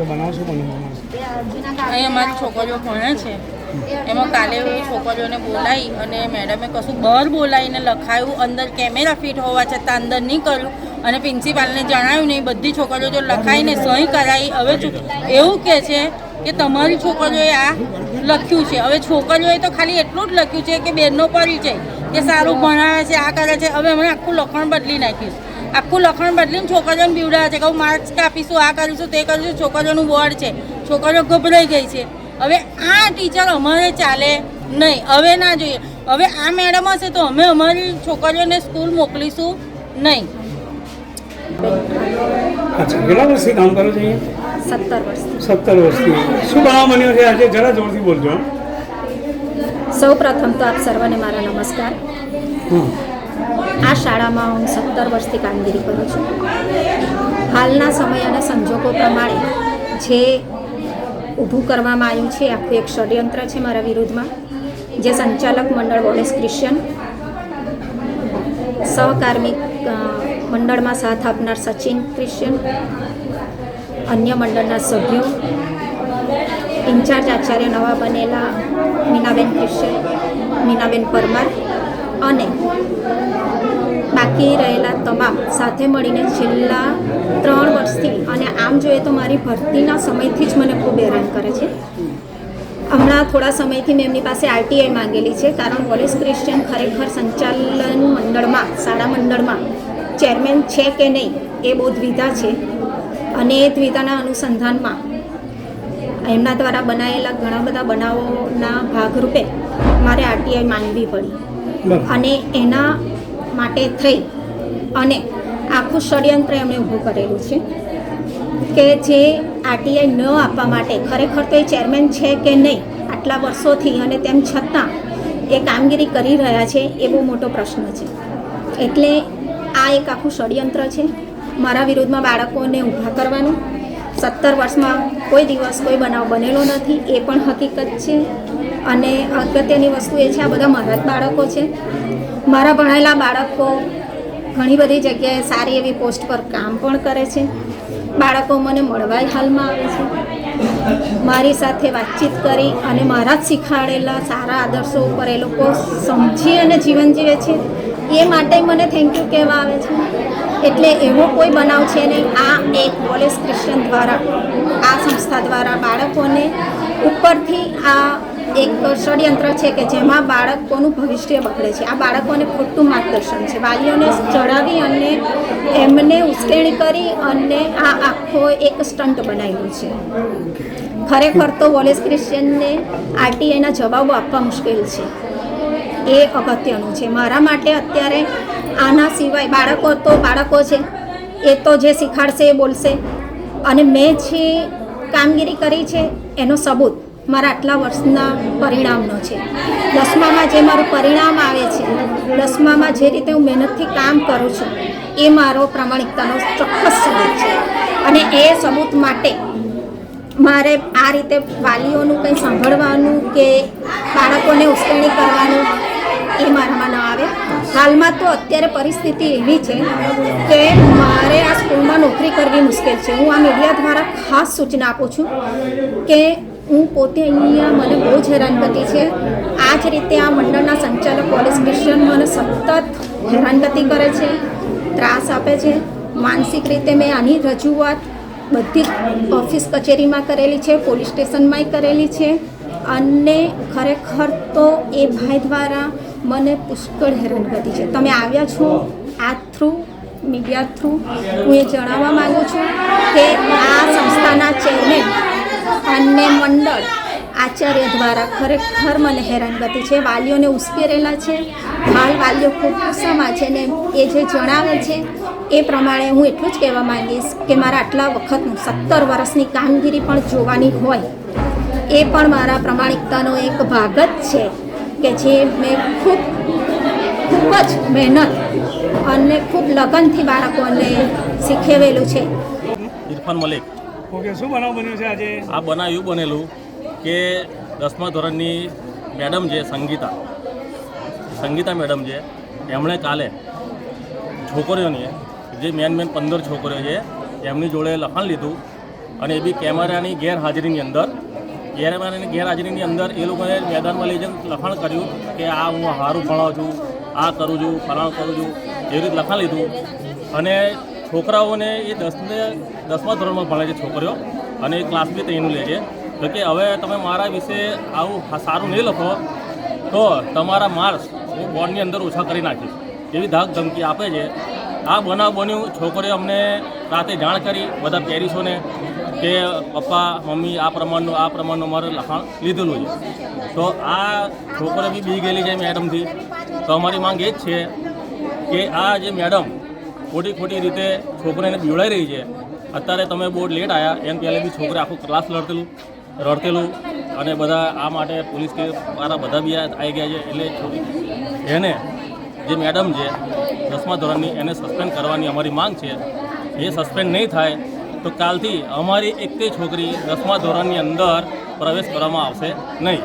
છે બનાવશો બનાવવાનું અહીં અમારી છોકરીઓ ભણે છે. એમાં કાલે એ છોકરીઓને બોલાવી અને મેડમે કશું બહાર બોલાવીને લખાયું અંદર કેમેરા ફિટ હોવા છતાં અંદર નહીં કર્યું. અને પ્રિન્સિપાલને જણાવ્યું નહીં બધી છોકરીઓ જો લખાઈને સહી કરાવી હવે એવું કહે છે કે તમારી છોકરીઓએ આ લખ્યું છે. હવે છોકરીઓએ તો ખાલી એટલું જ લખ્યું છે કે બેનનો પરિચય કે સારું ભણાવે છે આ કરે છે. હવે અમે આખું લખણ બદલી નાખ્યું છે. આખું લખણ બદલીને છોકરીઓને બીવડાવે છે કે હું માર્ક્સ કાપીશું આ કરીશું તે કરીશું છોકરીઓનું બોર્ડ છે. છોકરીઓ ગભરાઈ ગઈ છે. હવે આ ટીચર અમારે ચાલે નહીં. હવે ના જોઈએ. હવે આ મેડમ હશે તો અમે અમારી છોકરીઓને સ્કૂલ મોકલીશું નહીં. અચ્છા કેટલા વર્ષથી કામ કરો છો સત્તર વર્ષ સત્તર વર્ષથી. શું બનાવ બન્યો છે આજે? જરા જોરથી બોલજો. સૌ પ્રથમ તો આપ સર્વને મારા નમસ્કાર. આ શાળામાં હું સત્તર વર્ષથી કામગીરી કરું છું. હાલના સમય અને સંજોગો પ્રમાણે જે ઊભું કરવામાં આવ્યું છે આખું એક ષડયંત્ર છે મારા વિરુદ્ધમાં, જે સંચાલક મંડળ વોલેસ ક્રિશ્ચિયન સહકાર્મિક મંડળમાં સાથ આપનાર સચિન ક્રિશ્ચિયન અન્ય મંડળના સભ્યો, ઇન્ચાર્જ આચાર્ય નવા બનેલા મીનાબેન ક્રિશ્ચિયન મીનાબેન પરમાર અને બાકી રહેલા તમામ સાથે મળીને છેલ્લા ત્રણ વર્ષથી અને આમ જોઈએ તો મારી ભરતીના સમયથી જ મને ખૂબ હેરાન કરે છે. હમણાં થોડા સમયથી મેં એમની પાસે આરટીઆઈ માંગેલી છે કારણ વોલેસ ક્રિશ્ચિયન ખરેખર સંચાલન મંડળમાં શાળા મંડળમાં ચેરમેન છે કે નહીં એ બહુ દ્વિધા છે. અને એ દ્વિધાના અનુસંધાનમાં એમના દ્વારા બનાવેલા ઘણા બધા બનાવોના ભાગરૂપે મારે આરટીઆઈ માંગવી પડી. અને એના માટે થઈ અને આખું ષડયંત્ર એમણે ઊભું કરેલું છે કે જે આરટીઆઈ ન આપવા માટે ખરેખર તો એ ચેરમેન છે કે નહીં આટલા વર્ષોથી અને તેમ છતાં એ કામગીરી કરી રહ્યા છે એ બહુ મોટો પ્રશ્ન છે. એટલે આ એક આખું ષડયંત્ર છે. મારા વિરુદ્ધમાં બાળકોને ઊભા કરવાનું, સત્તર વર્ષમાં કોઈ દિવસ કોઈ બનાવ બનેલો નથી, એ પણ હકીકત છે. અને અગત્યની વસ્તુ એ છે, આ બધા મારા જ બાળકો છે. મારા ભણેલા બાળકો ઘણી બધી જગ્યાએ સારી એવી પોસ્ટ પર કામ પણ કરે છે. બાળકો મને મળવા હાલમાં આવે છે. મારી સાથે વાતચીત કરી અને મારા જ શીખાડેલા સારા આદર્શો ઉપર એ લોકો સમજી અને જીવન જીવે છે. એ માટે મને થેન્ક યુ કહેવા આવે છે. એટલે એવો કોઈ બનાવ છે નહીં. આ એક કોલેજ ક્રિશ્ચન દ્વારા, આ સંસ્થા દ્વારા બાળકોને ઉપરથી આ એક ષડયંત્ર છે કે જેમાં બાળકોનું ભવિષ્ય બગડે છે. આ બાળકોને ખોટું માર્ગદર્શન છે. વાલીઓને ચડાવી અને એમને ઉશ્કેરણી કરી અને આ આખો એક સ્ટન્ટ બનાવ્યું છે. ખરેખર તો વોલેસ ક્રિશ્ચિયનને આરટીઆઈના જવાબો આપવા મુશ્કેલ છે. એ અગત્યનું છે. મારા માટે અત્યારે આના સિવાય બાળકો તો બાળકો છે. એ તો જે શીખાડશે એ બોલશે. અને મેં જે કામગીરી કરી છે, એનો સબૂત મારા આટલા વર્ષના પરિણામનો છે. દસમામાં જે મારું પરિણામ આવે છે, દસમામાં જે રીતે હું મહેનતથી કામ કરું છું, એ મારો પ્રામાણિકતાનો ચોક્કસ સબૂત છે. અને એ સબૂત માટે મારે આ રીતે વાલીઓનું કંઈ સાંભળવાનું કે બાળકોને ઉશ્કેરણી કરવાનું, એ મારામાં ન આવે. હાલમાં તો અત્યારે પરિસ્થિતિ એવી છે કે મારે આ સ્કૂલમાં નોકરી કરવી મુશ્કેલ છે. હું આ મીડિયા દ્વારા ખાસ સૂચના આપું છું કે હું પોતે અહીંયા મને બહુ જ હેરાનગતિ છે. આ જ રીતે આ મંડળના સંચાલક પોલીસ સ્ટેશન મને સતત હેરાનગતિ કરે છે, ત્રાસ આપે છે. માનસિક રીતે મેં આની રજૂઆત બધી ઓફિસ કચેરીમાં કરેલી છે, પોલીસ સ્ટેશનમાંય કરેલી છે અને ખરેખર તો એ ભાઈ દ્વારા મને પુષ્કળ હેરાનગતિ છે. તમે આવ્યા છો આ થ્રુ, મીડિયા થ્રુ, હું એ જણાવવા માગું છું કે આ સંસ્થાના ચેરમેન અને મંડળ આચાર્ય દ્વારા ખરેખર મને હેરાનગતિ છે. વાલીઓને ઉશ્કેરેલા છે. હાલ વાલીઓ ખૂબ ગુસ્સામાં છે ને એ જે જણાવે છે એ પ્રમાણે હું એટલું જ કહેવા માંગીશ કે મારા આટલા વખતનું સત્તર વર્ષની કામગીરી પણ જોવાની હોય. એ પણ મારા પ્રમાણિકતાનો એક ભાગ જ છે કે જે મેં ખૂબ ખૂબ જ મહેનત અને ખૂબ લગનથી બાળકોને શીખવેલું છે. ઇરફાન મલિક ઓકે, શું બનાવ બન્યું છે આજે? આ બનાવ એવું બનેલું કે દસમા ધોરણની મેડમ છે સંગીતા. સંગીતા મેડમ છે. એમણે કાલે છોકરીઓની, જે મેન મેન પંદર છોકરીઓ છે, એમની જોડે લખાણ લીધું અને એ બી કેમેરાની ગેરહાજરીની અંદર. કેમેરાની ગેરહાજરીની અંદર એ લોકોએ મેદાનમાં લઈ જઈને લખાણ કર્યું કે આ હું સારું ભણાવું છું, આ કરું છું, ફલાણ કરું છું, એવી રીતે લખાણ લીધું. અને છોકરાઓને એ દસને દસમા ધોરણમાં ભણે છે છોકરીઓ અને એ ક્લાસ બી તેનું લે છે. તો કે હવે તમે મારા વિશે આવું સારું નહીં લખો, તો તમારા માર્ક્સ હું બોર્ડની અંદર ઓછા કરી નાખીશ. એવી ધાક ધમકી આપે છે. આ બનાવ બન્યું, છોકરીઓ અમને રાતે જાણ કરી બધા પેરિસોને કે પપ્પા, મમ્મી, આ પ્રમાણનું આ પ્રમાણનું મારે લખાણ લીધેલું છે. તો આ છોકરો બી બી ગયેલી છે મેડમથી તો અમારી માંગ એ જ છે કે આ જે મેડમ ખોટી ખોટી રીતે છોકરાને બીવડાઈ રહી છે. અત્યારે તમે બહુ લેટ આવ્યા એમ પહેલાં બી છોકરા આખું ક્લાસ લડતેલું, રડતેલું અને બધા આ માટે પોલીસ કે મારા બધા બી આવી ગયા છે. એટલે છોકરી એને જે મેડમ છે, દસમા ધોરણની, એને સસ્પેન્ડ કરવાની અમારી માંગ છે. એ સસ્પેન્ડ નહીં થાય તો કાલથી અમારી એકથી છોકરી દસમા ધોરણની અંદર પ્રવેશ કરવામાં આવશે નહીં.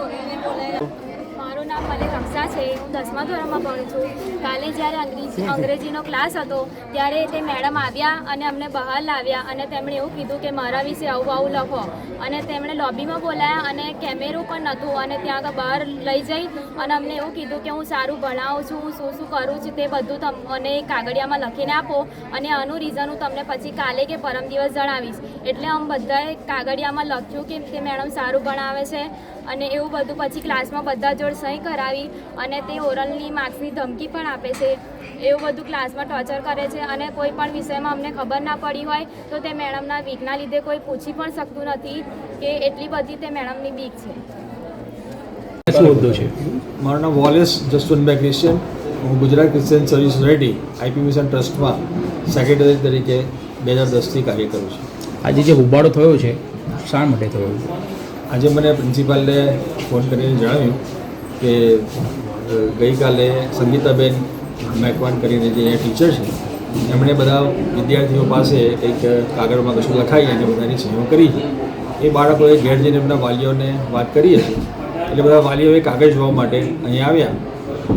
મલિક છે, હું દસમા ધોરણમાં ભણું છું. કાલે જ્યારે અંગ્રેજી અંગ્રેજીનો ક્લાસ હતો, ત્યારે તે મેડમ આવ્યા અને અમને બહાર લાવ્યા અને તેમણે એવું કીધું કે, મારા વિશે આવું આવું લખો. અને તેમણે લોબીમાં બોલાયા અને કેમેરો પણ નહોતું અને ત્યાં આગળ બહાર લઈ જઈ અને અમને એવું કીધું કે, હું સારું ભણાવું છું, હું શું શું કરું છું, તે બધું તમ મને કાગળિયામાં લખીને આપો અને આનું રીઝન હું તમને પછી કાલે કે પરમ દિવસ જણાવીશ. એટલે અમે બધાએ કાગળિયામાં લખ્યું કે, તે મેડમ સારું ભણાવે છે. અને એવું બધું પછી ક્લાસમાં બધા જોડ સહી કરાવી અને તે ઓરલની માર્ક્સની ધમકી પણ આપે છે. એવું બધું ક્લાસમાં ટોર્ચર કરે છે અને કોઈ પણ વિષયમાં અમને ખબર ના પડી હોય તો તે મેડમના વીકના લીધે કોઈ પૂછી પણ શકતું નથી કે એટલી બધી તે મેડમની બીક છે. શું મુદ્દો છે? મારું નામ વોલેસ જસવંતભાઈ ક્રિશ્ચિયન હું Gujarat Christian service society IP mission ટ્રસ્ટમાં secretary તરીકે બે હજાર દસથી કાર્ય કરું છું. આજે જે હોબાળો થયો છે શા માટે થયો? આજે મને પ્રિન્સિપાલને ફોન કરીને જણાવ્યું કે ગઈકાલે સંગીતાબેન મેકવાન કરીને જે અહીંયા ટીચર છે, એમણે બધા વિદ્યાર્થીઓ પાસે કંઈક કાગળમાં કશું લખાઈ અને બધાની સહીઓ કરી. એ બાળકોએ ઘેર જઈને એમના વાલીઓને વાત કરી હતી. એટલે બધા વાલીઓએ કાગળ જોવા માટે અહીંયા આવ્યા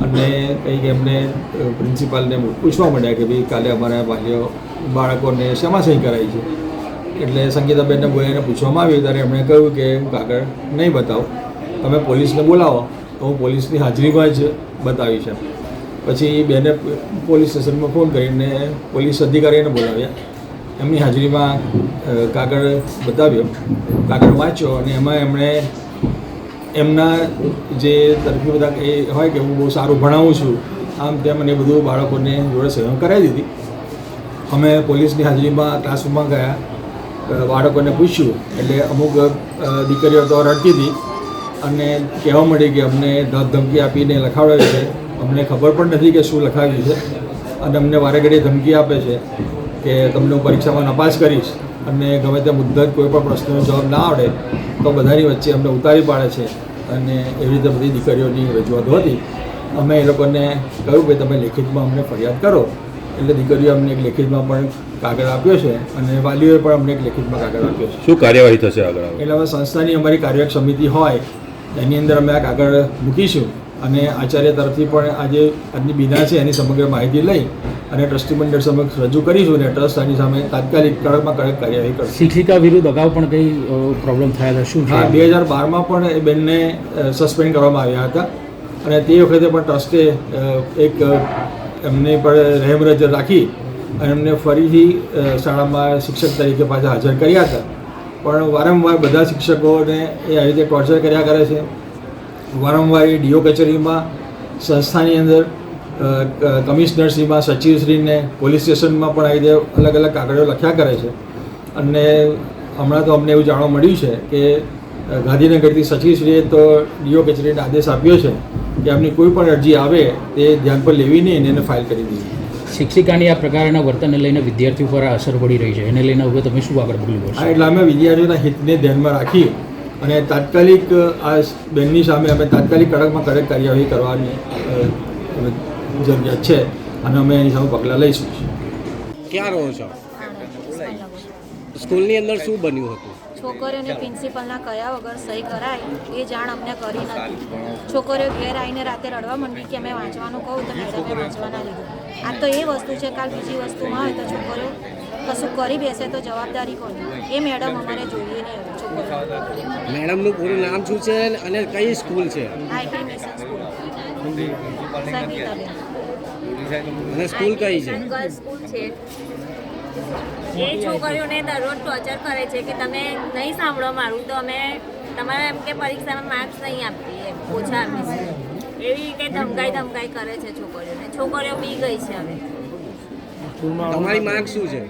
અને કંઈક એમને પ્રિન્સિપાલને પૂછવા માંડ્યા કે, ભાઈ કાલે અમારા વાલીઓ, બાળકોને શેમાં સહી કરાવી છે? એટલે સંગીતાબેનને બોલાવીને પૂછવામાં આવ્યું ત્યારે એમણે કહ્યું કે, હું કાગળ નહીં બતાવું. તમે પોલીસને બોલાવો તો હું પોલીસની હાજરીમાં જ બતાવી છે પછી બેને પોલીસ સ્ટેશનમાં ફોન કરીને પોલીસ અધિકારીને બોલાવ્યા. એમની હાજરીમાં કાગળ બતાવ્યો. કાગળ વાંચ્યો અને એમાં એમણે એમના જે તરફી બધા એ હોય કે હું બહુ સારું ભણાવું છું, આમ તેમ અને બધું બાળકોને જોડે સહયોગ કરાવી દીધી. અમે પોલીસની હાજરીમાં ક્લાસરૂમમાં ગયા. બાળકોને પૂછ્યું. એટલે અમુક દીકરીઓ તો રડતી હતી. અને કહેવા મળી કે અમને ધમકી આપીને લખાવડાવ્યું છે. અમને ખબર પણ નથી કે શું લખાવ્યું છે. અને અમને વારે ઘડી ધમકી આપે છે કે તમને હું પરીક્ષામાં નપાસ કરીશ. અને ગમે તે મુદ્દત કોઈ પણ પ્રશ્નનો જવાબ ના આવડે, તો બધાની વચ્ચે અમને ઉતારી પાડે છે. અને એવી રીતે બધી દીકરીઓની રજૂઆતો હતી. અમે એ લોકોને કહ્યું કે તમે લેખિતમાં અમને ફરિયાદ કરો. એટલે દીકરીઓ અમને એક લેખિતમાં પણ કાગળ આપ્યો છે અને વાલીઓએ પણ અમને એક લેખિતમાં કાગળ આપ્યો છે. શું કાર્યવાહી થશે આગળ એટલે હવે સંસ્થાની અમારી કાર્યક સમિતિ હોય એની અંદર અમે આ કાગળ મૂકીશું અને આચાર્ય તરફથી પણ આજે આજની બિના છે એની સમગ્ર માહિતી લઈ અને ટ્રસ્ટી મંડળ સમક્ષ રજૂ કરીશું અને ટ્રસ્ટ આની સામે તાત્કાલિક કડકમાં કડક કાર્યવાહી કરશે. શિક્ષિકા વિરુદ્ધ અગાઉ પણ કંઈ પ્રોબ્લેમ થયા હતા? શું હા બે હજાર બારમાં પણ એ બેનને સસ્પેન્ડ કરવામાં આવ્યા હતા અને તે વખતે પણ ટ્રસ્ટે એક એમને પણ રહેમરજ રાખી અને એમને ફરીથી શાળામાં શિક્ષક તરીકે પાછા હાજર કર્યા હતા. પણ વારંવાર બધા શિક્ષકોને એ આવી રીતે ટોર્ચર કર્યા કરે છે. વારંવાર એ ડીઓ કચેરીમાં, સંસ્થાની અંદર કમિશનરશ્રીમાં, સચિવશ્રીને, પોલીસ સ્ટેશનમાં પણ આવી રીતે અલગ અલગ કાગળો લખ્યા કરે છે. અને હમણાં તો અમને એવું જાણવા મળ્યું છે કે ગાંધીનગરથી સચિવશ્રીએ તો ડીઓ કચેરીને આદેશ આપ્યો છે. કે આમની કોઈ પણ અરજી આવે તે ધ્યાન પર લેવી નહીં અને એને ફાઇલ કરી દેવી શિક્ષિકાની આ પ્રકારના વર્તનને લઈને વિદ્યાર્થીઓ પર આ અસર પડી રહી છે. એને લઈને હવે તમે શું આગળ પગલું હા એટલે અમે વિદ્યાર્થીઓના હિતને ધ્યાનમાં રાખી અને તાત્કાલિક આ બેનની સામે અમે તાત્કાલિક કડકમાં કડક કાર્યવાહી કરવાની જરૂરિયાત છે અને અમે એની સામે પગલાં લઈશું. ક્યાં રહો છો? સ્કૂલની અંદર શું બન્યું હતું? છોકરીઓને પ્રિન્સિપલના કયા વગર સહી કરાય એ જાણ અમને કરી નથી. છોકરીઓ ઘેર આવીને રાતે રડવા માંડી કે અમે વાંચવાનું કહું તો મેડમે વાંચવાના લીધું. આ તો એ વસ્તુ છે કાલ બીજી વસ્તુમાં હોય તો છોકરીઓ કશું કરી બેસે તો જવાબદારી કોની એ મેડમ અમારે જોઈએ ને મેડમનું પૂરું નામ શું છે અને કઈ સ્કૂલ છે? અને સ્કૂલ કઈ છે? સ્કૂલ છે. એ છોકરીઓને દરરોજ ટોર્ચર કરે છે કે તમે નહીં સાંભળો મારું તો અમે તમારે એમ કે પરીક્ષામાં માર્ક્સ નહીં આપીએ ઓછા આપીશું એવી રીતે ધમકાઈ ધમકાઈ કરે છે છોકરીઓને. છોકરીઓ બી ગઈ છે હવે. તમારી માંગ શું છે?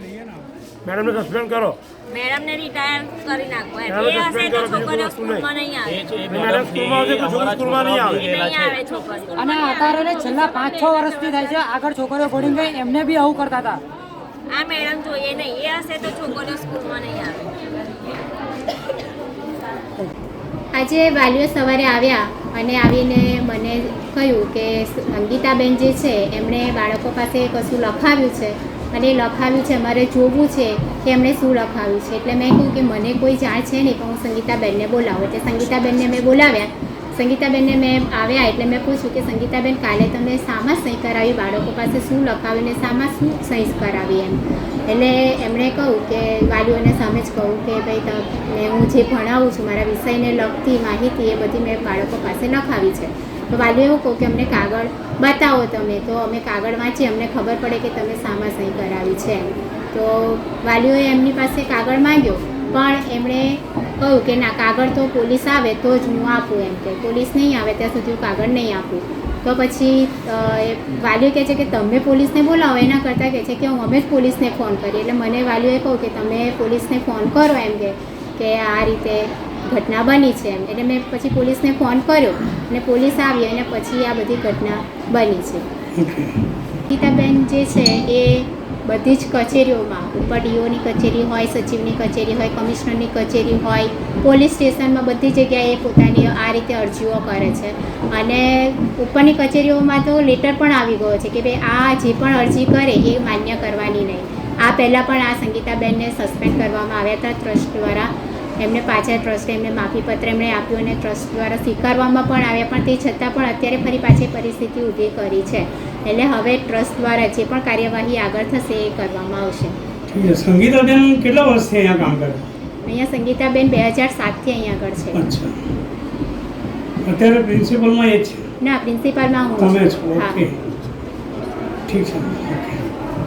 મેડમને સસ્પેન્ડ કરો. મેડમને રિટાયર કરી નાખો એમ. એ હશે તો છોકરીઓ સ્કૂલમાં નહીં. આવે. મેડમ સ્કૂલમાં આવશે કે છોકરી સ્કૂલમાં નહીં આવે? નહીં આવે અને કારણે છેલ્લા પાંચ છ વર્ષથી થાય છે આગળ છોકરીઓ ભણી ગઈ એમને બી આવું કરતા હતા. આ મેડમ જોઈએ નહીં. એ હશે તો છોકરીઓ સ્કૂલમાં નહીં આવે. આજે વાલીઓ સવારે આવ્યા અને આવીને મને કહ્યું કે સંગીતાબેન જે છે, એમણે બાળકો પાસે કશું લખાવ્યું છે અને લખાવ્યું છે મારે જોવું છે કે એમણે શું લખાવ્યું છે. એટલે મેં કહ્યું કે મને કોઈ જાણ છે નહીં, પણ હું સંગીતાબેનને બોલાવું. એટલે સંગીતાબેનને મેં બોલાવ્યા સંગીતાબેનને મેં આવ્યા એટલે મેં પૂછ્યું કે સંગીતાબેન, કાલે તમે શામાં સહી કરાવી? બાળકો પાસે શું લખાવ્યું ને શામાં શું સહી કરાવી એમ? એટલે એમણે કહ્યું કે, વાલીઓને સામે જ કહું કે, ભાઈ તમે હું જે ભણાવું છું, મારા વિષયને લગતી માહિતી એ બધી મેં બાળકો પાસે લખાવી છે. તો વાલીઓ એવું કહું કે, અમને કાગળ બતાવો તમે. તો અમે કાગળ વાંચી, અમને ખબર પડે કે તમે શામાં સહી કરાવી છે તો વાલીઓએ એમની પાસે કાગળ માંગ્યો. પણ એમણે કહ્યું કે ના કાગળ તો પોલીસ આવે તો જ હું આપું એમ કે પોલીસ નહીં આવે ત્યાં સુધી હું કાગળ નહીં આપું. તો પછી એ વાલીઓ કહે છે કે તમે પોલીસને બોલાવો એના કરતાં કહે છે કે હું અમે જ પોલીસને ફોન કરીએ. એટલે મને વાલીઓએ કહું કે તમે પોલીસને ફોન કરો એમ કે કે આ રીતે ઘટના બની છે એમ. એટલે મેં પછી પોલીસને ફોન કર્યો અને પોલીસ આવી અને પછી આ બધી ઘટના બની છે. ગીતાબેન જે છે એ બધી જ કચેરીઓમાં ઉપર ડીઓની કચેરી હોય, સચિવની કચેરી હોય, કમિશનરની કચેરી હોય, પોલીસ સ્ટેશનમાં બધી જગ્યાએ પોતાની આ રીતે અરજીઓ કરે છે. અને ઉપરની કચેરીઓમાં તો લેટર પણ આવી ગયો છે કે ભાઈ આ જે પણ અરજી કરે એ માન્ય કરવાની નહીં. આ પહેલાં પણ આ સંગીતાબેનને સસ્પેન્ડ કરવામાં આવ્યા હતા ટ્રસ્ટ દ્વારા. એમને પાછા ટ્રસ્ટે એમને માફીપત્ર એમણે આપ્યું અને ટ્રસ્ટ દ્વારા સ્વીકારવામાં પણ આવ્યા, પણ તે છતાં પણ અત્યારે ફરી પાછી પરિસ્થિતિ ઊભી કરી છે. એટલે હવે ટ્રસ્ટ દ્વારા જે પણ કાર્યવાહી આગળ થશે એ કરવામાં આવશે. સંગીતાબેન કેટલા વર્ષથી અહીંયા કામ કરે? અહીંયા સંગીતાબેન બે હજાર સાતથી અહીંયા આગળ છે. અત્યારે પ્રિન્સિપલમાં એ છે? ના પ્રિન્સિપાલમાં હું તમે છો. ઓકે. ઠીક છે.